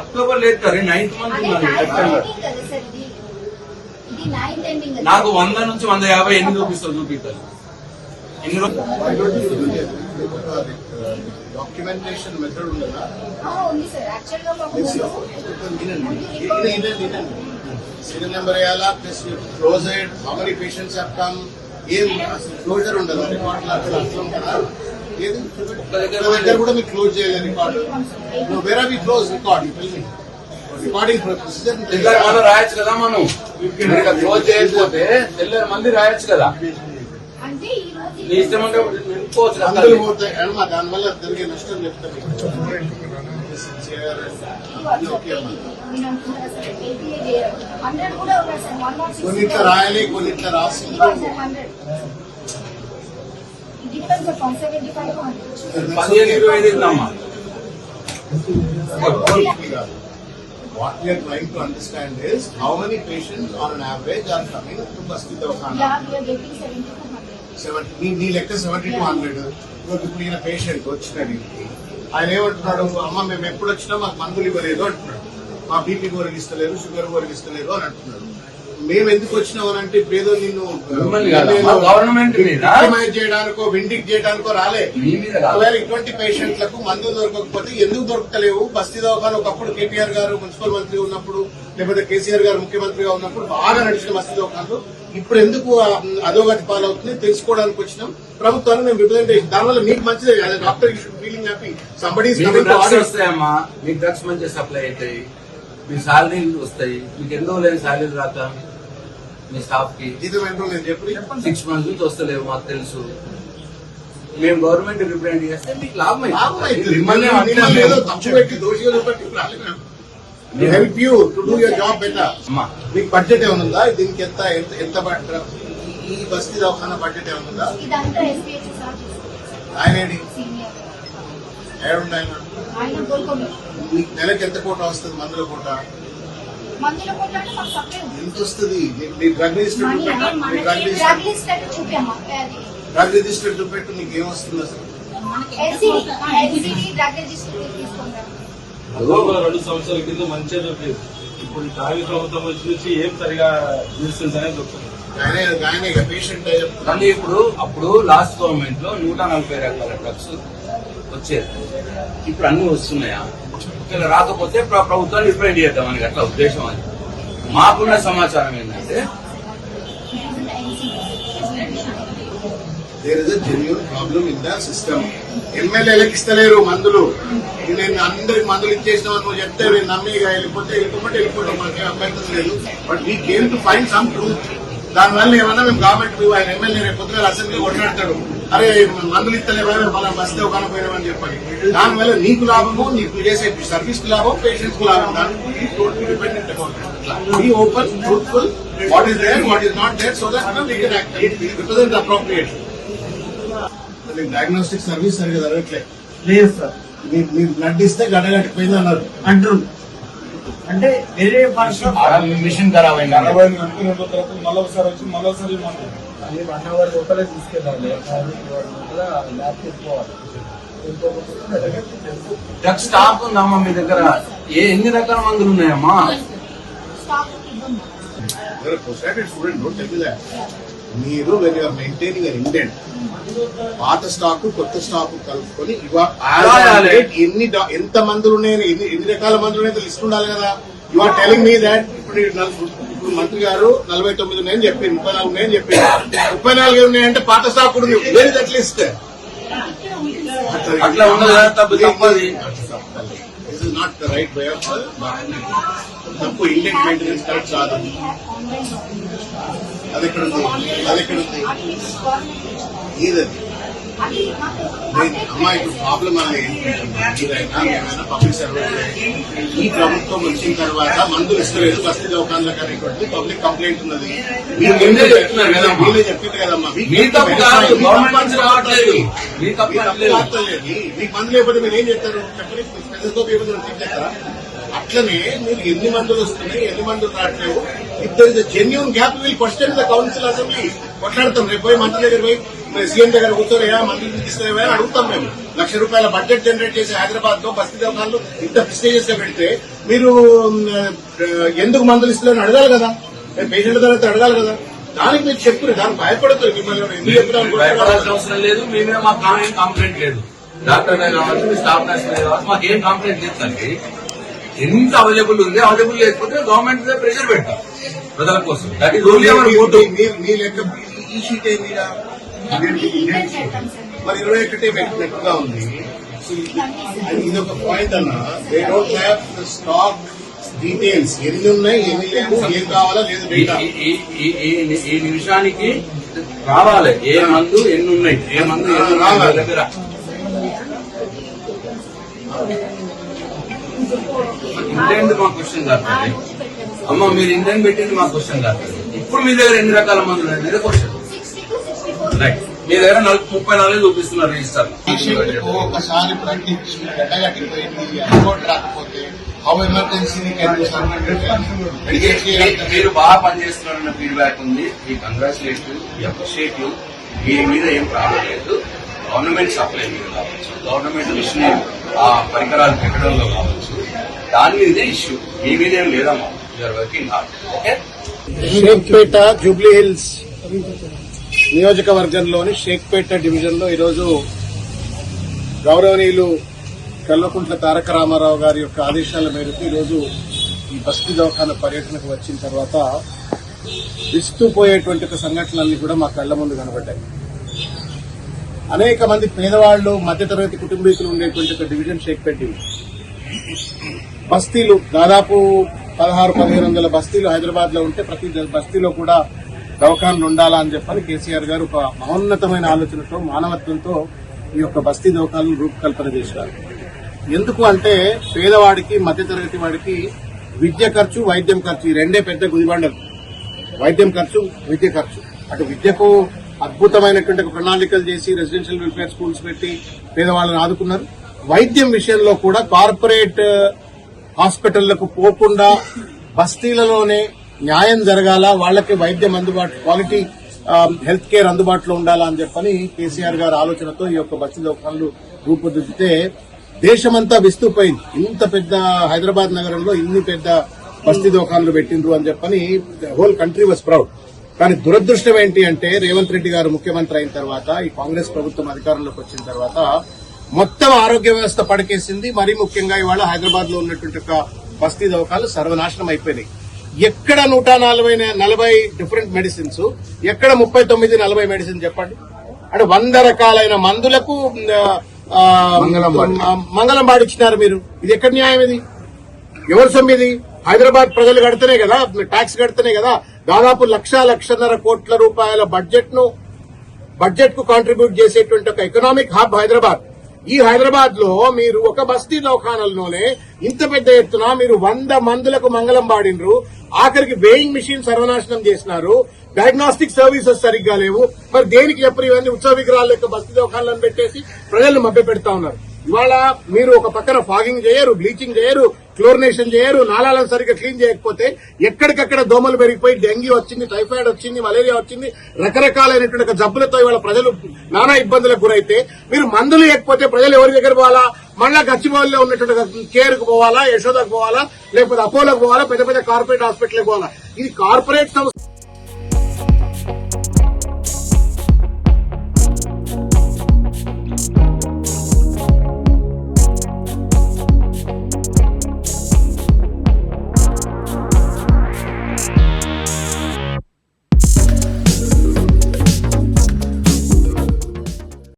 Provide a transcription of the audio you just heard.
October లేదు కదా ninth month కదా కదా. నాకు వంద నుంచి వంద యాభై ఎన్ని చూపిస్తావు చూపిస్తాను ఎన్ని? డాక్యుమెంటేషన్ మెథడ్ ఉండదా. సీరియల్ నెంబర్ వేయాలా? Plus close how many patients have come ఏం? క్లోజర్ ఉండదు. రికార్డ్ అట్లా అట్లా ఉంటుందా? ఏది ఒక్క దగ్గర కూడా మీకు క్లోజ్ చేయలేదు record where are we close record recording procedure తెల్లారి మళ్ళీ రాయొచ్చు కదా మనం? క్లోజ్ చేయకపోతే తెల్లారి మళ్ళీ రాయొచ్చు కదా? అంటే ఈ రోజు నీ ఇష్టం అంటే అమ్మా దానివల్ల జరిగే నష్టం చెప్తాను. కొన్నిట్ల రాయాలి కొన్నిట్ల రాసి depends on seventy five hundred పదిహేను ఇరవై ఐదు ఇద్దామా What we are trying to understand is how many patients on an average are coming to Basti Dawkhana. Yeah we are getting seventy two hundred seventy నీ నీ లెక్క seventy two hundred ఇప్పుడు ఈయన patient వచ్చినాడు ఇంటికి ఆయన ఏమంటున్నాడు? అమ్మ మేము ఎప్పుడు వచ్చినా మాకు మందులు ఇవ్వలేదు అంటున్నాడు. మా బీపీ గోరికి ఇస్తలేరు షుగర్ గోరికి ఇస్తలేరు అని అంటున్నాడు. మేము ఎందుకు వచ్చినాం అంటే ఏదో నిన్ను గవర్నమెంట్ చేయడానికో విండిక్ చేయడానికో రాలే. ఒకవేళ ఇటువంటి పేషెంట్లకు మందులు దొరకకపోతే ఎందుకు దొరకలేవు? బస్తీ దవాఖాన ఒకప్పుడు కేటీఆర్ గారు మున్సిపల్ మంత్రి ఉన్నప్పుడు లేకపోతే కేసీఆర్ గారు ముఖ్యమంత్రిగా ఉన్నప్పుడు బాగా నడిచిన బస్తీ దవాఖానలు. ఇప్పుడు ఎందుకు అధోగతి పాలవుతుంది తెలుసుకోవడానికి వచ్చినాం. ప్రభుత్వాన్ని మేము రిప్రజెంటేషన్ దానివల్ల మీకు మంచిదే. Doctor feeling happy. సంబడి వస్తాయమ్మా. మీకు డ్రగ్స్ మంచిగా సప్లై అవుతాయి. మీ శాలరీలు వస్తాయి. మీకు ఎందుకు లేని శాలరీ రాక? మీ స్టాఫ్కి సిక్స్ మంత్స్ నుంచి వస్తలేవు మాకు తెలుసు. మేము గవర్నమెంట్ రిప్రజెంట్ చేస్తే మీకు లాభం help you to do your job better మీకు బడ్జెట్ ఏమైనా ఉందా దీనికి ఎంత ఎంత ఈ బస్తీ దవాఖాన బడ్జెట్ ఏమైనా ఉందా ఇదంతా ఎస్పీహెచ్ సార్ చూసుకుంటారు ఆయన కోరుకోండి మీకు నెలకి ఎంత కోట వస్తుంది? మందుల కోట? ఎంత వస్తుంది మీ- డ్రగ్ రిజిస్టర్ చూపెట్టు? అంటే మీ మనకి డ్రగ్ డ్రగ్ రిజిస్టర్ లిస్ట్ అయితే చూపామా అది. డ్రగ్ రిజిస్టర్ చూపెట్టు మీకు ఏం వస్తుంది అసలు ఎల్సీడీ. ఎల్సీడీ డ్రగ్ రిజిస్టర్ తీసుకుంటాం గతంలో రెండు సంవత్సరాల కింద మంచిగా దొరికేది ఇప్పుడు తాగి ప్రభుత్వం వచ్చి నుంచి ఏం సరిగా మెడిసిన్స్ అనేది దొరుకుతుంది ఆయన ఆయన పేషెంట్ కానీ ఇప్పుడు అప్పుడు లాస్ట్ గవర్నమెంట్లో నూట నలభై రకాల డ్రగ్స్ వచ్చేది ఇప్పుడు అన్ని వస్తున్నాయా? ఒకవేళ రాకపోతే ప్రభుత్వాన్ని రిప్రజెంట్ చేద్దాం అని అట్లా ఉద్దేశం అది. మాకున్న సమాచారం ఏంటంటే there is a genuine problem in the system ఎమ్మెల్యేలకు ఇస్తలేరు మందులు. నేను అందరికి మందులు ఇచ్చేసిన నువ్వు చెప్తే నేను నమ్మి ఇక వెళ్ళిపోతే వెళ్ళిపోతే. వెళ్ళిపోతాం మనకి అభ్యర్థం లేదు. But we came to find some truth దానివల్ల ఏమన్నా మేము గవర్నమెంట్ ఆయన ఎమ్మెల్యే రేపు పొద్దున అసెంబ్లీ కొట్లాడతాడు. అరే మందులు ఇస్తలేవా మనం బస్తే ఒక పోయినామని చెప్పని దానివల్ల నీకు లాభము నీకు చేసే సర్వీస్కు లాభం పేషెంట్స్కు లాభం. దానికి dependent be open truthful what is there what is not there so that we can act represent appropriate diagnostic service సరిగా జరగట్లే లేదు సార్. మీరు మీరు బ్లడ్ ఇస్తే గడ్డగట్టిపోయింది అన్నారు. అంటారు అంటే వేరే భాష మిషన్ ఖరాబ్ అయింది. గంటలు రెండు తర్వాత మళ్ళీ ఒకసారి వచ్చి మళ్ళీ ఒకసారి ఇవ్వమంటారు. అది వన్ అవర్ లోపలే తీసుకెళ్ళాలి. ల్యాబ్ తీసుకోవాలి డ్రగ్ స్టాక్ ఉందమ్మా మీ దగ్గర. ఏ ఎన్ని రకాల మందులు ఉన్నాయమ్మా? మీరు when you're maintaining an indent పాత స్టాక్ కొత్త స్టాక్ కలుపుకొని ఎన్ని ఎంత మందులు ఉన్నాయని ఎన్ని ఎన్ని రకాల మందులు ఉన్నాయో లిస్ట్ ఉండాలి కదా. You are telling me that ఇప్పుడు ఇప్పుడు మంత్రి గారు నలభై తొమ్మిది ఉన్నాయని చెప్పింది ముప్పై నాలుగు ఉన్నాయని చెప్పింది ముప్పై నాలుగు ఉన్నాయంటే పాత స్టాక్ ఉంది. వేరే దట్ లిస్ట్ అట్లా ఉండదు కదా, తప్పు తప్పది. This is not the right way of తప్పు ఇండియన్ మెయింటెనెన్స్ కరెక్ట్ కాదు. అది ఎక్కడ ఉంది? అది ఎక్కడ ఉంది? ఏదది అది మాకు నేను అమ్మా ఇప్పుడు ప్రాబ్లం అనేది పబ్లిక్ సర్వెంట్ ఈ ప్రభుత్వం వచ్చిన తర్వాత మందులు ఇస్తలేదు బస్తీ దోకాన్లకు అనేటువంటి పబ్లిక్ కంప్లైంట్ ఉన్నది. మీరు చెప్తున్నారు. మీరే చెప్పింది కదమ్మా. మీకు కాదు గవర్నమెంట్ రావట్లేదు. కాదు. మందు లేకపోతే మీరు ఏం చేస్తారు? చెప్పండి. చేస్తారా అట్లనే మీరు ఎన్ని మందులు వస్తున్నాయి ఎన్ని మందులు రావట్లేవు? If there is genuine gap will question the council assembly కొట్లాడతాం. రేపు పోయి మంత్రి దగ్గర పోయి సీఎం దగ్గర కూర్చొని ఏ మందులు తీసుకునేవా అని అడుగుతాం మేము. లక్ష రూపాయల బడ్జెట్ జనరేట్ చేసి హైదరాబాద్లో బస్తీ దవాఖాన్లు ఇంత గా పెడితే మీరు మ్, ఎందుకు మందులు ఇస్తున్నారని అడగాలి కదా. పేషెంట్ తర్వాత అడగాలి కదా. దానికి మీరు చెప్పుకుని దానికి భయపడుతుంది మిమ్మల్ని భయపడాల్సిన అవసరం లేదు. మేమే మాకు ఏం కంప్లైంట్ లేదు. డాక్టర్ కావచ్చు మీ స్టాఫ్ నర్స్ కావచ్చు మాకు ఏం కంప్లైంట్ లేదండి ఎంత అవైలబుల్ ఉంది అవైలబుల్ లేకపోతే గవర్నమెంట్ మీద ప్రెషర్ పెడతాం. ప్రజల కోసం. దట్ ఈస్ ఓన్లీ అవర్ మీ లెక్క ఈ షీట్ షీట్? మరి ఇరవై ఒకటే పెట్టినట్టుగా ఉంది. ఇది ఒక పాయింట్ అన్న. They don't have stock details ఎన్ని ఉన్నాయి ఎన్ని లేవు ఏం కావాలా లేదు డేటా ఈ- నిమిషానికి రావాలి. ఏ మందు ఎన్ని ఉన్నాయి? ఏ మందు మన దగ్గర ఇంతేందుకు మా క్వశ్చన్ కాదు. అమ్మ మీరు ఇంతేం పెట్టింది మా క్వశ్చన్ కాదు. ఇప్పుడు మీ దగ్గర ఎన్ని రకాల మందులు మీద క్వశ్చన్ రైట్ మీ దగ్గర నలుగు ముప్పై నాలుగు చూపిస్తున్నారు రిజిస్టర్. ఒకసారి మీరు బాగా పనిచేస్తున్నారన్న ఫీడ్బ్యాక్ ఉంది. మీ కంగ్రాచులేషన్ మీ అప్రిషియేట్ యూ మీ మీద ఏం ప్రాబ్లం లేదు. గవర్నమెంట్ సప్లై మీద కావచ్చు గవర్నమెంట్ మిషన్ ఆ పరికరాలు పెట్టడంలో కావచ్చు. దాని మీదే ఇష్యూ మీ మీద ఏం లేదమ్మా you are working hard okay Jubilee Hills. నియోజకవర్గంలోని షేక్పేట డివిజన్లో ఈరోజు గౌరవనీయులు కల్వకుంట్ల తారక రామారావు గారి యొక్క ఆదేశాల మేరకు ఈరోజు ఈ బస్తీ దవాఖాన పర్యటనకు వచ్చిన తర్వాత విస్తుపోయేటువంటి ఒక సంఘటనలన్నీ కూడా మా కళ్ళ ముందు కనబడ్డాయి. అనేక మంది పేదవాళ్ళు మధ్యతరగతి కుటుంబీకులు ఉండేటువంటి ఒక డివిజన్ షేక్పేట డివిజన్. బస్తీలు దాదాపు పదహారు పదిహేను వందల బస్తీలు హైదరాబాద్లో ఉంటే ప్రతి బస్తీలో కూడా దవకాన్లు ఉండాలా అని చెప్పని కేసీఆర్ గారు ఒక మహోన్నతమైన ఆలోచనతో మానవత్వంతో ఈ యొక్క బస్తీ దవకాలను రూపకల్పన చేశారు. ఎందుకు అంటే పేదవాడికి మధ్యతరగతి వాడికి విద్య ఖర్చు వైద్యం ఖర్చు ఈ రెండే పెద్ద గుదిబండలు వైద్యం ఖర్చు విద్య ఖర్చు. అటు విద్యకు అద్భుతమైనటువంటి ప్రణాళికలు చేసి రెసిడెన్షియల్ వెల్ఫేర్ స్కూల్స్ పెట్టి పేదవాళ్ళని ఆదుకున్నారు. వైద్యం విషయంలో కూడా కార్పొరేట్ హాస్పిటళ్ళకు పోకుండా బస్తీలలోనే న్యాయం జరగాల? వాళ్ళకి వైద్యం అందుబాటు క్వాలిటీ హెల్త్ కేర్ అందుబాటులో ఉండాలా అని చెప్పని కేసీఆర్ గారి ఆలోచనతో ఈ యొక్క బస్తీ దోకాన్లు రూపుదిద్దితే దేశమంతా విస్తుపోయింది. ఇంత పెద్ద హైదరాబాద్ నగరంలో ఇన్ని పెద్ద బస్తీ దోకాన్లు పెట్టిండ్రు అని చెప్పని హోల్ కంట్రీ వాజ్ ప్రౌడ్. కానీ దురదృష్టం ఏంటి అంటే రేవంత్ రెడ్డి గారు ముఖ్యమంత్రి అయిన తర్వాత ఈ కాంగ్రెస్ ప్రభుత్వం అధికారంలోకి వచ్చిన తర్వాత మొత్తం ఆరోగ్య వ్యవస్థ పడకేసింది. మరీ ముఖ్యంగా ఇవాళ హైదరాబాద్లో ఉన్నటువంటి బస్తీ దవకాలు సర్వనాశనం అయిపోయినాయి. ఎక్కడ నూట నలభై నలభై డిఫరెంట్ మెడిసిన్స్ ఎక్కడ ముప్పై తొమ్మిది నలభై మెడిసిన్ చెప్పండి. అంటే వంద రకాలైన మందులకు మంగళం పాడిచ్చినారు మీరు. ఇది ఎక్కడ న్యాయం ఇది? ఎవరి సొమ్ము ఇది? హైదరాబాద్ ప్రజలు కడితేనే కదా ట్యాక్స్ కడితేనే కదా. దాదాపు లక్ష లక్షన్నర కోట్ల రూపాయల బడ్జెట్ను బడ్జెట్కు కాంట్రిబ్యూట్ చేసేటువంటి ఒక ఎకనామిక్ హబ్ హైదరాబాద్. ఈ హైదరాబాద్లో మీరు ఒక బస్తీ దవాఖానల్లోనే ఇంత పెద్ద ఎత్తున మీరు వంద మందులకు మంగళం పాడినరు. ఆఖరికి వేయింగ్ మిషన్ సర్వనాశనం చేసినారు. డయాగ్నోస్టిక్ సర్వీసెస్ సరిగ్గా లేవు. మరి దేనికి చెప్పరు ఇవన్నీ ఉత్సవ విగ్రహాల యొక్క బస్తీ దవాఖానాలను పెట్టేసి ప్రజలను మభ్య పెడతా ఉన్నారు? ఇవాళ మీరు ఒక పక్కన ఫాగింగ్ చేయరు బ్లీచింగ్ చేయరు క్లోరినేషన్ చేయరు నాళాలను సరిగ్గా క్లీన్ చేయకపోతే ఎక్కడికక్కడ దోమలు పెరిగిపోయి డెంగీ వచ్చింది టైఫాయిడ్ వచ్చింది మలేరియా వచ్చింది రకరకాలైనటువంటి జబ్బులతో ఇవాళ ప్రజలు నానా ఇబ్బందులకు గురైతే మీరు మందులు లేకపోతే ప్రజలు ఎవరి దగ్గర పోవాలా? మళ్ళా గచ్చిబౌలిలో ఉన్నటువంటి కేర్కు పోవాలా? యశోదకు పోవాలా? లేకపోతే అపోలోకి పోవాలా? పెద్ద పెద్ద కార్పొరేట్ హాస్పిటల్కి పోవాలా? ఇది కార్పొరేట్ సంస్థ